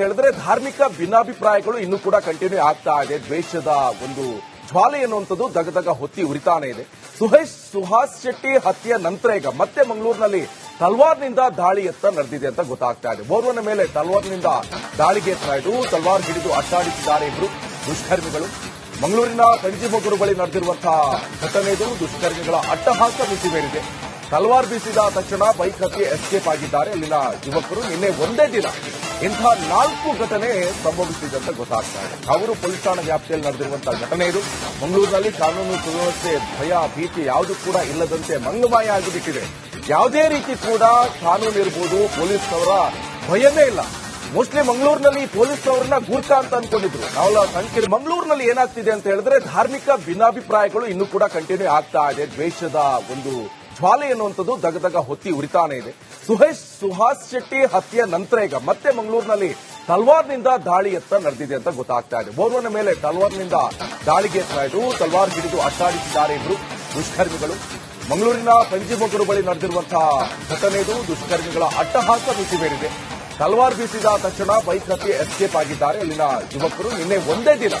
ಹೇಳಿದ್ರೆ ಧಾರ್ಮಿಕ ಭಿನ್ನಾಭಿಪ್ರಾಯಗಳು ಇನ್ನೂ ಕೂಡ ಕಂಟಿನ್ಯೂ ಆಗ್ತಾ ಇದೆ. ದ್ವೇಷದ ಒಂದು ಜ್ವಾಲೆ ಎನ್ನುವಂಥದ್ದು ದಗದಗ ಹೊತ್ತಿ ಉರಿತಾನೆ ಇದೆ. ಸುಹೇಶ್, ಸುಹಾಸ್ ಶೆಟ್ಟಿ ಹತ್ಯೆ ನಂತರ ಈಗ ಮತ್ತೆ ಮಂಗಳೂರಿನಲ್ಲಿ ತಲ್ವಾರ್ನಿಂದ ದಾಳಿ ಎತ್ತ ನಡೆದಿದೆ ಅಂತ ಗೊತ್ತಾಗ್ತಾ ಇದೆ. ಓರ್ವನ ಮೇಲೆ ತಲ್ವಾರ್ನಿಂದ ದಾಳಿಗೆ ಎತ್ತಾಯಿತು ತಲ್ವಾರ್ ಹಿಡಿದು ಅಟ್ಟಾಡಿಸಿದ್ದಾರೆ ಇಬ್ರು ದುಷ್ಕರ್ಮಿಗಳು. ಮಂಗಳೂರಿನ ಕಂಜಿಮೊಗರು ಬಳಿ ನಡೆದಿರುವಂತಹ ಘಟನೆ ಇದು. ದುಷ್ಕರ್ಮಿಗಳ ಅಟ್ಟಹಾಸ ಮಿತಿಮೀರಿದೆ. ತಲ್ವಾರ್ ಬೀಸಿದ ತಕ್ಷಣ ಬೈಕ್ ಹತ್ತಿ ಎಸ್ಕೇಪ್ ಆಗಿದ್ದಾರೆ. ಅಲ್ಲಿನ ಯುವಕರು ನಿನ್ನೆ ಒಂದೇ ದಿನ ಇಂಥ ನಾಲ್ಕು ಘಟನೆ ಸಂಭವಿಸಿದೆ ಅಂತ ಗೊತ್ತಾಗ್ತಾ ಇದೆ. ಅವರು ಪೊಲೀಸ್ ಠಾಣಾ ವ್ಯಾಪ್ತಿಯಲ್ಲಿ ನಡೆದಿರುವಂತಹ ಘಟನೆ ಇದು. ಮಂಗಳೂರಿನಲ್ಲಿ ಕಾನೂನು ಸುವ್ಯವಸ್ಥೆ, ಭಯ, ಭೀತಿ ಯಾವುದು ಕೂಡ ಇಲ್ಲದಂತೆ ಮಂಗಮಾಯ ಆಗಿಬಿಟ್ಟಿದೆ. ಯಾವುದೇ ರೀತಿ ಕೂಡ ಕಾನೂನು ಇರ್ಬೋದು, ಪೊಲೀಸ್ ಅವರ ಭಯವೇ ಇಲ್ಲ. ಮೋಸ್ಟ್ಲಿ ಮಂಗಳೂರಿನಲ್ಲಿ ಪೊಲೀಸ್ ಅವರನ್ನ ಗೂರ್ಖಾ ಅಂತ ಅನ್ಕೊಂಡಿದ್ರು. ನಾವೆಲ್ಲ ಸಂಖ್ಯೆ ಮಂಗಳೂರಿನಲ್ಲಿ ಏನಾಗ್ತಿದೆ ಅಂತ ಹೇಳಿದ್ರೆ ಧಾರ್ಮಿಕ ಭಿನ್ನಾಭಿಪ್ರಾಯಗಳು ಇನ್ನೂ ಕೂಡ ಕಂಟಿನ್ಯೂ ಆಗ್ತಾ ಇದೆ. ದ್ವೇಷದ ಒಂದು ಜ್ವಾಲೆ ಎನ್ನುವಂಥದ್ದು ದಗದಗ ಹೊತ್ತಿ ಉರಿತಾನೆ ಇದೆ. ಸುಹೇಶ್ ಸುಹಾಸ್ ಶೆಟ್ಟಿ ಹತ್ಯೆ ನಂತರ ಈಗ ಮತ್ತೆ ಮಂಗಳೂರಿನಲ್ಲಿ ತಲ್ವಾರ್ನಿಂದ ದಾಳಿ ಎತ್ತ ನಡೆದಿದೆ ಅಂತ ಗೊತ್ತಾಗ್ತಾ ಇದೆ. ಓರ್ವನ ಮೇಲೆ ತಲ್ವಾರ್ನಿಂದ ದಾಳಿಗೆ ಎತ್ತಾಯಿತು ತಲ್ವಾರ್ ಹಿಡಿದು ಅಟ್ಟಾಡಿಸಿದ್ದಾರೆ ಇಬ್ರು ದುಷ್ಕರ್ಮಿಗಳು. ಮಂಗಳೂರಿನ ಪಂಜಿಮೊಗ್ಗರು ಬಳಿ ನಡೆದಿರುವಂತಹ ಘಟನೆ ಇದು ದುಷ್ಕರ್ಮಿಗಳ ಅಟ್ಟಹಾಸ ಮಿತಿಮೀರಿದೆ ತಲವಾರ್ ಬೀಸಿದ ತಕ್ಷಣ ಬೈಕ್ ಹತ್ತಿ ಎಸ್ಕೇಪ್ ಆಗಿದ್ದಾರೆ. ಇಲ್ಲಿನ ಯುವಕರು ನಿನ್ನೆ ಒಂದೇ ದಿನ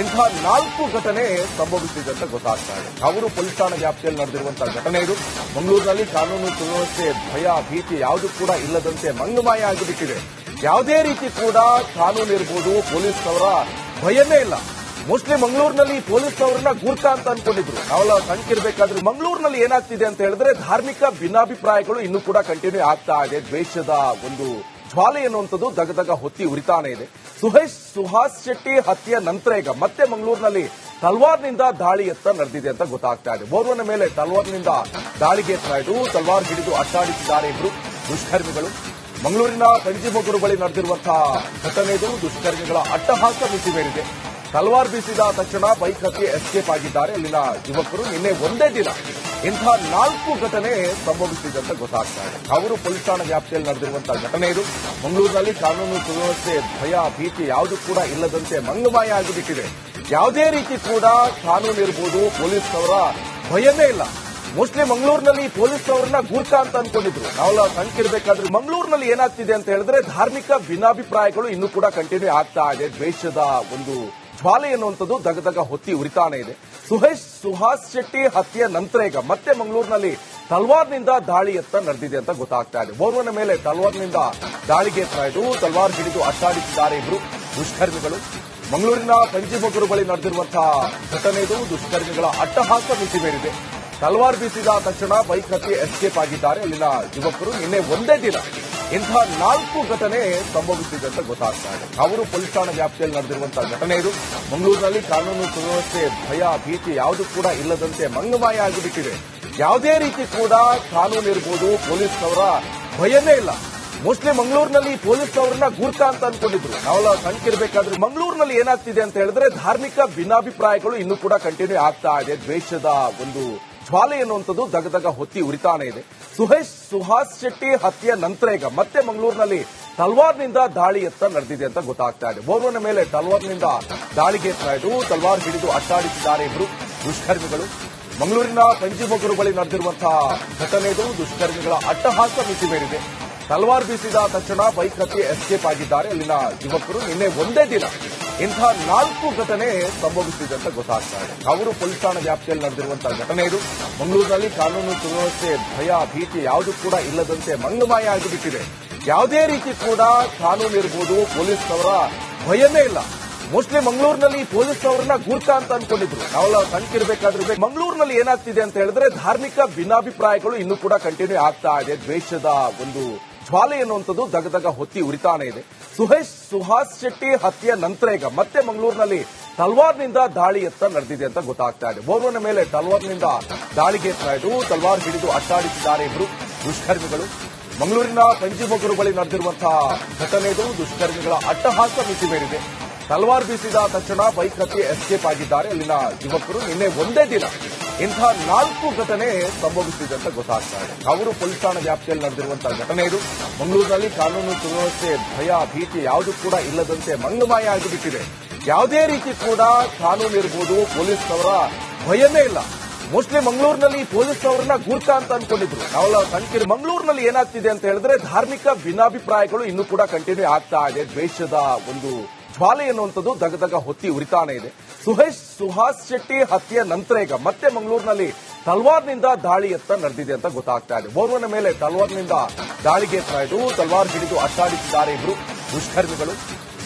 ಇಂತಹ ನಾಲ್ಕು ಘಟನೆ ಸಂಭವಿಸಿದೆ ಅಂತ ಗೊತ್ತಾಗ್ತಾ ಇದೆ. ಅವರು ಪೊಲೀಸ್ ಠಾಣಾ ವ್ಯಾಪ್ತಿಯಲ್ಲಿ ನಡೆದಿರುವಂತಹ ಘಟನೆ ಇದು. ಮಂಗಳೂರಿನಲ್ಲಿ ಕಾನೂನು ಸುವ್ಯವಸ್ಥೆ, ಭಯ, ಭೀತಿ ಯಾವುದು ಕೂಡ ಇಲ್ಲದಂತೆ ಮಂಗಮಾಯ ಆಗಿಬಿಟ್ಟಿದೆ. ಯಾವುದೇ ರೀತಿ ಕೂಡ ಕಾನೂನು ಇರ್ಬೋದು, ಪೊಲೀಸ್ನವರ ಭಯವೇ ಇಲ್ಲ. ಮೋಸ್ಟ್ಲಿ ಮಂಗಳೂರಿನಲ್ಲಿ ಪೊಲೀಸ್ನವರನ್ನ ಗುರ್ತ ಅಂತ ಅನ್ಕೊಂಡಿದ್ರು. ನಾವೆಲ್ಲ ಸಂಖ್ಯಿರ್ಬೇಕಾದ್ರೆ ಮಂಗಳೂರಿನಲ್ಲಿ ಏನಾಗ್ತಿದೆ ಅಂತ ಹೇಳಿದ್ರೆ ಧಾರ್ಮಿಕ ಭಿನ್ನಾಭಿಪ್ರಾಯಗಳು ಇನ್ನೂ ಕೂಡ ಕಂಟಿನ್ಯೂ ಆಗ್ತಾ ಇದೆ. ದ್ವೇಷದ ಒಂದು ಜ್ವಾಲೆ ಎನ್ನುವಂಥದ್ದು ದಗದಗ ಹೊತ್ತಿ ಉರಿತಾನೆ ಇದೆ. ಸುಹೇಶ್, ಸುಹಾಸ್ ಶೆಟ್ಟಿ ಹತ್ಯೆಯ ನಂತರ ಈಗ ಮತ್ತೆ ಮಂಗಳೂರಿನಲ್ಲಿ ತಲ್ವಾರ್ನಿಂದ ದಾಳಿ ಎತ್ತ ನಡೆದಿದೆ ಅಂತ ಗೊತ್ತಾಗ್ತಾ ಇದೆ. ಓರ್ವನ ಮೇಲೆ ತಲ್ವಾರ್ನಿಂದ ದಾಳಿಗೆ ಇದ್ದು ತಲ್ವಾರ್ ಹಿಡಿದು ಅಟ್ಟಾಡಿಸಿದ್ದಾರೆ ಇಬ್ರು ದುಷ್ಕರ್ಮಿಗಳು. ಮಂಗಳೂರಿನ ಕಂಜಿಮೊಗರು ಬಳಿ ನಡೆದಿರುವಂತಹ ಘಟನೆ ಇದು ದುಷ್ಕರ್ಮಿಗಳ ಅಟ್ಟಹಾಸ ಮಿತಿಮೀರಿದೆ. ತಲ್ವಾರ್ ಬೀಸಿದ ತಕ್ಷಣ ಬೈಕ್ ಹತ್ತಿ ಎಸ್ಕೇಪ್ ಆಗಿದ್ದಾರೆ. ಅಲ್ಲಿನ ಯುವಕರು ನಿನ್ನೆ ಒಂದೇ ದಿನ ಇಂಥ ನಾಲ್ಕು ಘಟನೆ ಸಂಭವಿಸಿದೆ ಅಂತ ಗೊತ್ತಾಗ್ತಾ ಇದೆ. ಅವರು ಪೊಲೀಸ್ ಠಾಣಾ ವ್ಯಾಪ್ತಿಯಲ್ಲಿ ನಡೆದಿರುವಂತಹ ಘಟನೆ ಇದು. ಮಂಗಳೂರಿನಲ್ಲಿ ಕಾನೂನು ಸುವ್ಯವಸ್ಥೆ, ಭಯ, ಭೀತಿ ಯಾವುದು ಕೂಡ ಇಲ್ಲದಂತೆ ಮಂಗಮಾಯ ಆಗಿಬಿಟ್ಟಿದೆ ಯಾವುದೇ ರೀತಿ ಕೂಡ ಕಾನೂನು ಇರ್ಬೋದು ಪೊಲೀಸ್ ಅವರ ಭಯವೇ ಇಲ್ಲ. ಮೋಸ್ಟ್ಲಿ ಮಂಗಳೂರಿನಲ್ಲಿ ಪೊಲೀಸ್ ಅವರನ್ನ ಗೂರ್ಖಾ ಅಂತ ಅನ್ಕೊಂಡಿದ್ರು. ನಾವೆಲ್ಲ ಸಣ್ಕಿರ್ಬೇಕಾದ್ರೆ ಮಂಗಳೂರಿನಲ್ಲಿ ಏನಾಗ್ತಿದೆ ಅಂತ ಹೇಳಿದ್ರೆ ಧಾರ್ಮಿಕ ಭಿನ್ನಾಭಿಪ್ರಾಯಗಳು ಇನ್ನೂ ಕೂಡ ಕಂಟಿನ್ಯೂ ಆಗ್ತಾ ಇದೆ. ದ್ವೇಷದ ಒಂದು ಜ್ವಾಲೆ ಎನ್ನುವಂಥದ್ದು ದಗದಗ ಹೊತ್ತಿ ಉರಿತಾನೆ ಇದೆ. ಸುಹೇಶ್, ಸುಹಾಸ್ ಶೆಟ್ಟಿ ಹತ್ಯೆ ನಂತರ ಈಗ ಮತ್ತೆ ಮಂಗಳೂರಿನಲ್ಲಿ ತಲ್ವಾರ್ನಿಂದ ದಾಳಿ ಎತ್ತ ನಡೆದಿದೆ ಅಂತ ಗೊತ್ತಾಗ್ತಾ ಇದೆ. ಓರ್ವನ ಮೇಲೆ ತಲ್ವಾರ್ನಿಂದ ದಾಳಿಗೆ ಇದ್ದು ತಲ್ವಾರ್ ಹಿಡಿದು ಅಟ್ಟಾಡಿಸಿದ್ದಾರೆ ಇಬ್ರು ದುಷ್ಕರ್ಮಿಗಳು. ಮಂಗಳೂರಿನ ಕಂಜಿಮೊಗರು ಬಳಿ ನಡೆದಿರುವಂತಹ ಘಟನೆ ಇದು ದುಷ್ಕರ್ಮಿಗಳ ಅಟ್ಟಹಾಸ ಮಿತಿಮೀರಿದೆ. ತಲವಾರ್ ಬೀಸಿದ ತಕ್ಷಣ ಬೈಕ್ ಹತ್ತಿ ಎಸ್ಕೇಪ್ ಆಗಿದ್ದಾರೆ. ಅಲ್ಲಿನ ಯುವಕರು ನಿನ್ನೆ ಒಂದೇ ದಿನ ಇಂಥ ನಾಲ್ಕು ಘಟನೆ ಸಂಭವಿಸಿದೆ ಅಂತ ಗೊತ್ತಾಗ್ತಾ ಇದೆ. ಅವರು ಪೊಲೀಸ್ ಠಾಣೆ ವ್ಯಾಪ್ತಿಯಲ್ಲಿ ನಡೆದಿರುವಂತಹ ಘಟನೆ ಇದು. ಮಂಗಳೂರಿನಲ್ಲಿ ಕಾನೂನು ಸುವ್ಯವಸ್ಥೆ, ಭಯ, ಭೀತಿ ಯಾವುದು ಕೂಡ ಇಲ್ಲದಂತೆ ಮಂಗಮಾಯ ಆಗಿಬಿಟ್ಟಿದೆ. ಯಾವುದೇ ರೀತಿ ಕೂಡ ಕಾನೂನು ಇರ್ಬೋದು, ಪೊಲೀಸ್ನವರ ಭಯನೇ ಇಲ್ಲ. ಮೋಸ್ಟ್ಲಿ ಮಂಗಳೂರಿನಲ್ಲಿ ಪೊಲೀಸ್ ಅವರನ್ನ ಗೂರ್ಖಾ ಅಂತ ಅನ್ಕೊಂಡಿದ್ರು. ನಾವೆಲ್ಲ ಸಣ್ಕಿರ್ಬೇಕಾದ್ರೆ ಮಂಗಳೂರಿನಲ್ಲಿ ಏನಾಗ್ತಿದೆ ಅಂತ ಹೇಳಿದ್ರೆ ಧಾರ್ಮಿಕ ಭಿನ್ನಾಭಿಪ್ರಾಯಗಳು ಇನ್ನೂ ಕೂಡ ಕಂಟಿನ್ಯೂ ಆಗ್ತಾ ಇದೆ. ದ್ವೇಷದ ಒಂದು ಜ್ವಾಲೆ ಎನ್ನುವಂಥದ್ದು ದಗದಗ ಹೊತ್ತಿ ಉರಿತಾನೆ ಇದೆ. ಸುಹೇಶ್, ಸುಹಾಸ್ ಶೆಟ್ಟಿ ಹತ್ಯೆ ನಂತರ ಈಗ ಮತ್ತೆ ಮಂಗಳೂರಿನಲ್ಲಿ ತಲ್ವಾರ್ನಿಂದ ದಾಳಿ ಎತ್ತ ನಡೆದಿದೆ ಅಂತ ಗೊತ್ತಾಗ್ತಾ ಇದೆ. ಓರ್ವನ ಮೇಲೆ ತಲ್ವಾರ್ನಿಂದ ದಾಳಿಗೆ ಎತ್ತಾಯಿತು ತಲ್ವಾರ್ ಹಿಡಿದು ಅಟ್ಟಾಡಿಸಿದ್ದಾರೆ ಇವರು ದುಷ್ಕರ್ಮಿಗಳು. ಮಂಗಳೂರಿನ ಕಂಜಿಮೊಗರು ಬಳಿ ನಡೆದಿರುವಂತಹ ಘಟನೆ ಇದು. ದುಷ್ಕರ್ಮಿಗಳ ಅಟ್ಟಹಾಸ ಮಿತಿಮೀರಿದೆ ತಲ್ವಾರ್ ಬೀಸಿದ ತಕ್ಷಣ ಬೈಕ್ ಹತ್ತಿ ಎಸ್ಕೇಪ್ ಆಗಿದ್ದಾರೆ. ಅಲ್ಲಿನ ಯುವಕರು ನಿನ್ನೆ ಒಂದೇ ದಿನ ಇಂಥ ನಾಲ್ಕು ಘಟನೆ ಸಂಭವಿಸಿದೆ ಅಂತ ಗೊತ್ತಾಗ್ತಾ ಇದೆ. ಅವರು ಪೊಲೀಸ್ ಠಾಣಾ ವ್ಯಾಪ್ತಿಯಲ್ಲಿ ನಡೆದಿರುವಂತಹ ಘಟನೆ ಇದು. ಮಂಗಳೂರಿನಲ್ಲಿ ಕಾನೂನು ಸುವ್ಯವಸ್ಥೆ, ಭಯ, ಭೀತಿ ಯಾವುದು ಕೂಡ ಇಲ್ಲದಂತೆ ಮಂಗಮಾಯ ಆಗಿಬಿಟ್ಟಿದೆ. ಯಾವುದೇ ರೀತಿ ಕೂಡ ಕಾನೂನು ಇರ್ಬೋದು, ಪೊಲೀಸ್ ಅವರ ಭಯವೇ ಇಲ್ಲ. ಮೋಸ್ಟ್ಲಿ ಮಂಗಳೂರಿನಲ್ಲಿ ಪೊಲೀಸ್ ಅವರನ್ನ ಗೂರ್ಖಾ ಅಂತ ಅನ್ಕೊಂಡಿದ್ರು. ನಾವೆಲ್ಲ ಸಣ್ಕಿರ್ಬೇಕಾದ್ರೆ ಮಂಗಳೂರಿನಲ್ಲಿ ಏನಾಗ್ತಿದೆ ಅಂತ ಹೇಳಿದ್ರೆ ಧಾರ್ಮಿಕ ಭಿನ್ನಾಭಿಪ್ರಾಯಗಳು ಇನ್ನೂ ಕೂಡ ಕಂಟಿನ್ಯೂ ಆಗ್ತಾ ಇದೆ. ದ್ವೇಷದ ಒಂದು ಜ್ವಾಲೆ ಎನ್ನುವಂಥದ್ದು ದಗದಗ ಹೊತ್ತಿ ಉರಿತಾನೆ ಇದೆ. ಸುಹೇಶ್, ಸುಹಾಸ್ ಶೆಟ್ಟಿ ಹತ್ಯೆ ನಂತರ ಈಗ ಮತ್ತೆ ಮಂಗಳೂರಿನಲ್ಲಿ ತಲ್ವಾರ್ನಿಂದ ದಾಳಿ ಎತ್ತ ನಡೆದಿದೆ ಅಂತ ಗೊತ್ತಾಗ್ತಾ ಇದೆ. ಓರ್ವನ ಮೇಲೆ ತಲ್ವಾರ್ನಿಂದ ದಾಳಿಗೆ ಎತ್ತಾಯಿತು ತಲ್ವಾರ್ ಹಿಡಿದು ಅಟ್ಟಾಡಿಸಿದ್ದಾರೆ ಇವರು ದುಷ್ಕರ್ಮಿಗಳು. ಮಂಗಳೂರಿನ ಕಂಜಿಮೊಗರು ಬಳಿ ನಡೆದಿರುವಂತಹ ಘಟನೆ ಇದು. ದುಷ್ಕರ್ಮಿಗಳ ಅಟ್ಟಹಾಸ ಮಿತಿಮೀರಿದೆ ತಲ್ವಾರ್ ಬೀಸಿದ ತಕ್ಷಣ ಬೈಕ್ ಹತ್ತಿ ಎಸ್ಕೇಪ್ ಆಗಿದ್ದಾರೆ. ಅಲ್ಲಿನ ಯುವಕರು ನಿನ್ನೆ ಒಂದೇ ದಿನ ಇಂಥ ನಾಲ್ಕು ಘಟನೆ ಸಂಭವಿಸಿದೆ ಅಂತ ಗೊತ್ತಾಗ್ತಾ ಇದೆ. ಅವರು ಪೊಲೀಸ್ ಠಾಣಾ ವ್ಯಾಪ್ತಿಯಲ್ಲಿ ನಡೆದಿರುವಂತಹ ಘಟನೆ ಇದು. ಮಂಗಳೂರಿನಲ್ಲಿ ಕಾನೂನು ಸುವ್ಯವಸ್ಥೆ, ಭಯ, ಭೀತಿ ಯಾವುದು ಕೂಡ ಇಲ್ಲದಂತೆ ಮಂಗಮಾಯ ಆಗಿಬಿಟ್ಟಿದೆ. ಯಾವುದೇ ರೀತಿ ಕೂಡ ಕಾನೂನು ಇರ್ಬೋದು, ಪೊಲೀಸ್ ಅವರ ಭಯವೇ ಇಲ್ಲ. ಮೋಸ್ಟ್ಲಿ ಮಂಗಳೂರಿನಲ್ಲಿ ಪೊಲೀಸ್ ಅವರನ್ನ ಗೂರ್ಖಾ ಅಂತ ಅನ್ಕೊಂಡಿದ್ರು. ನಾವೆಲ್ಲ ಕಣ್ಕಿರಿ ಮಂಗಳೂರಿನಲ್ಲಿ ಏನಾಗ್ತಿದೆ ಅಂತ ಹೇಳಿದ್ರೆ ಧಾರ್ಮಿಕ ಭಿನ್ನಾಭಿಪ್ರಾಯಗಳು ಇನ್ನೂ ಕೂಡ ಕಂಟಿನ್ಯೂ ಆಗ್ತಾ ಇದೆ. ದ್ವೇಷದ ಒಂದು ಜ್ವಾಲೆ ಎನ್ನುವಂಥದ್ದು ದಗದಗ ಹೊತ್ತಿ ಉರಿತಾನೆ ಇದೆ. ಸುಹೇಶ್, ಸುಹಾಸ್ ಶೆಟ್ಟಿ ಹತ್ಯೆ ನಂತರ ಈಗ ಮತ್ತೆ ಮಂಗಳೂರಿನಲ್ಲಿ ತಲ್ವಾರ್ನಿಂದ ದಾಳಿ ಎತ್ತ ನಡೆದಿದೆ ಅಂತ ಗೊತ್ತಾಗ್ತಾ ಇದೆ. ಓರ್ವನ ಮೇಲೆ ತಲ್ವಾರ್ನಿಂದ ದಾಳಿಗೆ ಎತ್ತಾಯಿತು ತಲ್ವಾರ್ ಹಿಡಿದು ಅಟ್ಟಾಡಿಸಿದ್ದಾರೆ ಇಬ್ರು ದುಷ್ಕರ್ಮಿಗಳು.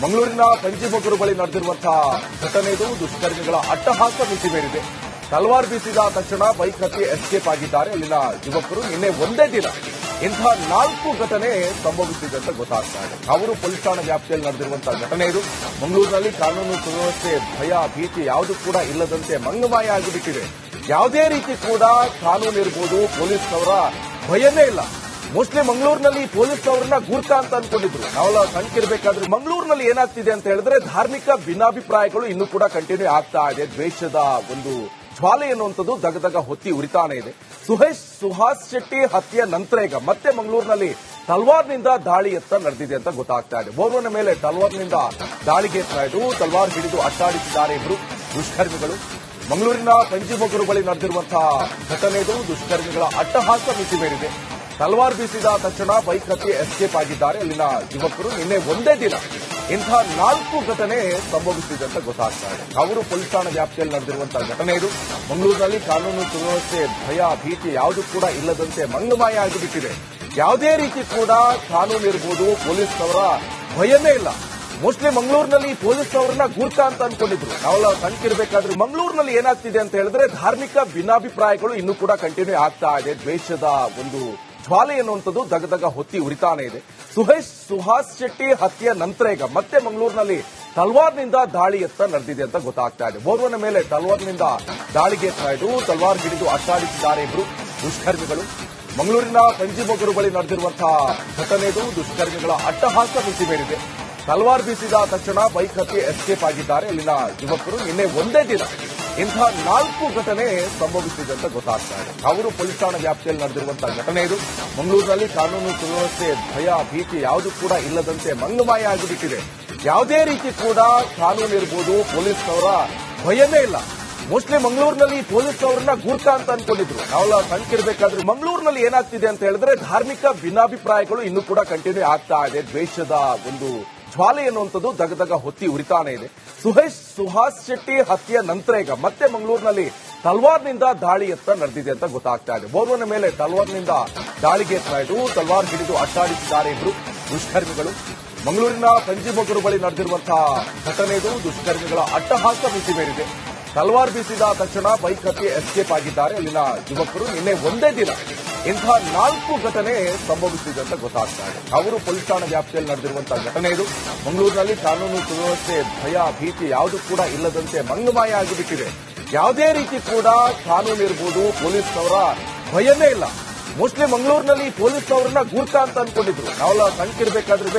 ಮಂಗಳೂರಿನ ಪಂಜಿಮೊಗರು ಬಳಿ ನಡೆದಿರುವಂತಹ ಘಟನೆ ಇದು ದುಷ್ಕರ್ಮಿಗಳ ಅಟ್ಟಹಾಸ ಮಿತಿ ಮೀರಿದೆ ತಲವಾರ್ ಬೀಸಿದ ತಕ್ಷಣ ಬೈಕ್ ಹತ್ತಿ ಎಸ್ಕೇಪ್ ಆಗಿದ್ದಾರೆ. ಅಲ್ಲಿನ ಯುವಕರು ನಿನ್ನೆ ಒಂದೇ ದಿನ ಇಂತಹ ನಾಲ್ಕು ಘಟನೆ ಸಂಭವಿಸಿದೆ ಅಂತ ಗೊತ್ತಾಗ್ತಾ ಇದೆ. ಅವರು ಪೊಲೀಸ್ ಠಾಣೆ ವ್ಯಾಪ್ತಿಯಲ್ಲಿ ನಡೆದಿರುವಂತಹ ಘಟನೆ ಇದು. ಮಂಗಳೂರಿನಲ್ಲಿ ಕಾನೂನು ಸುವ್ಯವಸ್ಥೆ, ಭಯ, ಭೀತಿ ಯಾವುದು ಕೂಡ ಇಲ್ಲದಂತೆ ಮಂಗಮಾಯ ಆಗಿಬಿಟ್ಟಿದೆ. ಯಾವುದೇ ರೀತಿ ಕೂಡ ಕಾನೂನು ಇರಬಹುದು ಪೊಲೀಸ್ ಅವರ ಭಯನೇ ಇಲ್ಲ. ಮೋಸ್ಟ್ಲಿ ಮಂಗಳೂರಿನಲ್ಲಿ ಪೊಲೀಸ್ ಅವರನ್ನ ಗುರ್ತ ಅಂತ ಅನ್ಕೊಂಡಿದ್ರು. ನಾವೆಲ್ಲ ಕಣ್ಕಿರ್ಬೇಕಾದ್ರೆ ಮಂಗಳೂರಿನಲ್ಲಿ ಏನಾಗ್ತಿದೆ ಅಂತ ಹೇಳಿದ್ರೆ ಧಾರ್ಮಿಕ ಭಿನ್ನಾಭಿಪ್ರಾಯಗಳು ಇನ್ನೂ ಕೂಡ ಕಂಟಿನ್ಯೂ ಆಗ್ತಾ ಇದೆ. ದ್ವೇಷದ ಒಂದು ಜ್ವಾಲೆ ಎನ್ನುವಂಥದ್ದು ದಗದಗ ಹೊತ್ತಿ ಉರಿತಾನೆ ಇದೆ. ಸುಹೇಶ್, ಸುಹಾಸ್ ಶೆಟ್ಟಿ ಹತ್ಯೆ ನಂತರ ಈಗ ಮತ್ತೆ ಮಂಗಳೂರಿನಲ್ಲಿ ತಲ್ವಾರ್ನಿಂದ ದಾಳಿ ಎತ್ತ ನಡೆದಿದೆ ಅಂತ ಗೊತ್ತಾಗ್ತಾ ಇದೆ. ಓರ್ವನ ಮೇಲೆ ತಲ್ವಾರ್ನಿಂದ ದಾಳಿಗೆ ಇದ್ದು ತಲ್ವಾರ್ ಹಿಡಿದು ಅಟ್ಟಾಡಿಸಿದ್ದಾರೆ ಇಬ್ಬರು ದುಷ್ಕರ್ಮಿಗಳು. ಮಂಗಳೂರಿನ ಪಂಜಿಮೊಗರು ಬಳಿ ನಡೆದಿರುವಂತಹ ಘಟನೆ ಇದು ದುಷ್ಕರ್ಮಿಗಳ ಅಟ್ಟಹಾಸ ಮಿತಿ ಮೀರಿದೆ. ತಲವಾರ್ ಬೀಸಿದ ತಕ್ಷಣ ಬೈಕ್ ಹತ್ತಿ ಎಸ್ಕೇಪ್ ಆಗಿದ್ದಾರೆ. ಅಲ್ಲಿನ ಯುವಕರು ನಿನ್ನೆ ಒಂದೇ ದಿನ ಇಂತಹ ನಾಲ್ಕು ಘಟನೆ ಸಂಭವಿಸಿದೆ ಅಂತ ಗೊತ್ತಾಗ್ತಾ ಇದೆ. ಅವರು ಪೊಲೀಸ್ ಠಾಣಾ ವ್ಯಾಪ್ತಿಯಲ್ಲಿ ನಡೆದಿರುವಂತಹ ಘಟನೆ ಇದು. ಮಂಗಳೂರಿನಲ್ಲಿ ಕಾನೂನು ಸುವ್ಯವಸ್ಥೆ, ಭಯ, ಭೀತಿ ಯಾವುದು ಕೂಡ ಇಲ್ಲದಂತೆ ಮಂಗಮಾಯ ಆಗಿಬಿಟ್ಟಿದೆ. ಯಾವುದೇ ರೀತಿ ಕೂಡ ಕಾನೂನು ಇರ್ಬೋದು ಪೊಲೀಸ್ನವರ ಭಯನೇ ಇಲ್ಲ. ಮೋಸ್ಟ್ಲಿ ಮಂಗಳೂರಿನಲ್ಲಿ ಪೊಲೀಸ್ನವರನ್ನ ಗೂರ್ಖಾ ಅಂತ ಅನ್ಕೊಂಡಿದ್ರು. ನಾವೆಲ್ಲ ಕಣ್ಕಿರ್ಬೇಕಾದ್ರೆ ಮಂಗಳೂರಿನಲ್ಲಿ ಏನಾಗ್ತಿದೆ ಅಂತ ಹೇಳಿದ್ರೆ ಧಾರ್ಮಿಕ ಭಿನ್ನಾಭಿಪ್ರಾಯಗಳು ಇನ್ನೂ ಕೂಡ ಕಂಟಿನ್ಯೂ ಆಗ್ತಾ ಇದೆ. ದ್ವೇಷದ ಒಂದು ಜ್ವಾಲೆ ಎನ್ನುವಂಥದ್ದು ದಗದಗ ಹೊತ್ತಿ ಉರಿತಾನೆ ಇದೆ. ಸುಹೇಶ್, ಸುಹಾಸ್ ಶೆಟ್ಟಿ ಹತ್ಯೆ ನಂತರ ಈಗ ಮತ್ತೆ ಮಂಗಳೂರಿನಲ್ಲಿ ತಲ್ವಾರ್ನಿಂದ ದಾಳಿ ಎತ್ತ ನಡೆದಿದೆ ಅಂತ ಗೊತ್ತಾಗ್ತಾ ಇದೆ. ಓರ್ವನ ಮೇಲೆ ತಲ್ವಾರ್ನಿಂದ ದಾಳಿಗೆ ಇದ್ದು ತಲ್ವಾರ್ ಹಿಡಿದು ಅಟ್ಟಾಡಿಸಿದ್ದಾರೆ ಇಬ್ರು ದುಷ್ಕರ್ಮಿಗಳು. ಮಂಗಳೂರಿನ ಪಂಜಿಮೊಗರು ಬಳಿ ನಡೆದಿರುವಂತಹ ಘಟನೆ ಇದು ದುಷ್ಕರ್ಮಿಗಳ ಅಟ್ಟಹಾಸ ಬಿಸಿ ಮೇರಿದೆ. ತಲ್ವಾರ್ ಬೀಸಿದ ತಕ್ಷಣ ಬೈಕ್ ಹತ್ತಿ ಎಸ್ಕೇಪ್ ಆಗಿದ್ದಾರೆ. ಅಲ್ಲಿನ ಯುವಕರು ನಿನ್ನೆ ಒಂದೇ ದಿನ ಇಂತಹ ನಾಲ್ಕು ಘಟನೆ ಸಂಭವಿಸಿದೆ ಅಂತ ಗೊತ್ತಾಗ್ತಾ ಇದೆ. ಅವರು ಪೊಲೀಸ್ ಠಾಣಾ ವ್ಯಾಪ್ತಿಯಲ್ಲಿ ನಡೆದಿರುವಂತಹ ಘಟನೆ ಇದು. ಮಂಗಳೂರಿನಲ್ಲಿ ಕಾನೂನು ಸುವ್ಯವಸ್ಥೆ, ಭಯ, ಭೀತಿ ಯಾವುದು ಕೂಡ ಇಲ್ಲದಂತೆ ಮಂಗಮಾಯ ಆಗಿಬಿಟ್ಟಿದೆ. ಯಾವುದೇ ರೀತಿ ಕೂಡ ಕಾನೂನು ಇರ್ಬೋದು, ಪೊಲೀಸ್ನವರ ಭಯವೇ ಇಲ್ಲ. ಮೋಸ್ಟ್ಲಿ ಮಂಗಳೂರಿನಲ್ಲಿ ಪೊಲೀಸ್ ಅವರನ್ನ ಗುರ್ತ ಅಂತ ಅನ್ಕೊಂಡಿದ್ರು. ನಾವೆಲ್ಲ ಕಣ್ಕಿರ್ಬೇಕಾದ್ರೆ ಮಂಗಳೂರಿನಲ್ಲಿ ಏನಾಗ್ತಿದೆ ಅಂತ ಹೇಳಿದ್ರೆ ಧಾರ್ಮಿಕ ಭಿನ್ನಾಭಿಪ್ರಾಯಗಳು ಇನ್ನೂ ಕೂಡ ಕಂಟಿನ್ಯೂ ಆಗ್ತಾ ಇದೆ. ದ್ವೇಷದ ಒಂದು ಜ್ವಾಲೆ ಎನ್ನುವಂಥದ್ದು ದಗದಗ ಹೊತ್ತಿ ಉರಿತಾನೆ ಇದೆ. ಸುಹೇಶ್, ಸುಹಾಸ್ ಶೆಟ್ಟಿ ಹತ್ಯೆ ನಂತರ ಈಗ ಮತ್ತೆ ಮಂಗಳೂರಿನಲ್ಲಿ ತಲ್ವಾರ್ನಿಂದ ದಾಳಿ ಎತ್ತ ನಡೆದಿದೆ ಅಂತ ಗೊತ್ತಾಗ್ತಾ ಇದೆ. ಓರ್ವನ ಮೇಲೆ ತಲ್ವಾರ್ನಿಂದ ದಾಳಿಗೆ ಎತ್ತಾ ಇದ್ದು ತಲ್ವಾರ್ ಹಿಡಿದು ಅಟ್ಟಾಡಿಸಿದ್ದಾರೆ ಇಬ್ರು ದುಷ್ಕರ್ಮಿಗಳು. ಮಂಗಳೂರಿನ ಸಂಜೀವಗುರು ಬಳಿ ನಡೆದಿರುವಂತಹ ಘಟನೆ ಇದು. ದುಷ್ಕರ್ಮಿಗಳ ಅಟ್ಟಹಾಸ ಮಿತಿ ಮೀರಿದೆ ತಲವಾರ್ ಬೀಸಿದ ತಕ್ಷಣ ಬೈಕ್ ಹತ್ತಿ ಎಸ್ಕೇಪ್ ಆಗಿದ್ದಾರೆ. ಅಲ್ಲಿನ ಯುವಕರು ನಿನ್ನೆ ಒಂದೇ ದಿನ ಇಂತಹ ನಾಲ್ಕು ಘಟನೆ ಸಂಭವಿಸಿದೆ ಅಂತ ಗೊತ್ತಾಗ್ತಾ ಇದೆ. ಅವರು ಪೊಲೀಸ್ ಠಾಣಾ ವ್ಯಾಪ್ತಿಯಲ್ಲಿ ನಡೆದಿರುವಂತಹ ಘಟನೆ ಇದು. ಮಂಗಳೂರಿನಲ್ಲಿ ಕಾನೂನು ಸುವ್ಯವಸ್ಥೆ, ಭಯ, ಭೀತಿ ಯಾವುದು ಕೂಡ ಇಲ್ಲದಂತೆ ಮಂಗಮಾಯ ಆಗಿಬಿಟ್ಟಿದೆ. ಯಾವುದೇ ರೀತಿ ಕೂಡ ಕಾನೂನು ಇರ್ಬೋದು ಪೊಲೀಸ್ ಅವರ ಭಯನೇ ಇಲ್ಲ. ಮೋಸ್ಟ್ಲಿ ಮಂಗಳೂರಿನಲ್ಲಿ ಪೊಲೀಸ್ ಅವರನ್ನ ಗುರ್ತ ಅಂತ ಅನ್ಕೊಂಡಿದ್ರು. ನಾವೆಲ್ಲ ಸಂಖ್ಯೆ ಬೇಕಾದ್ರೆ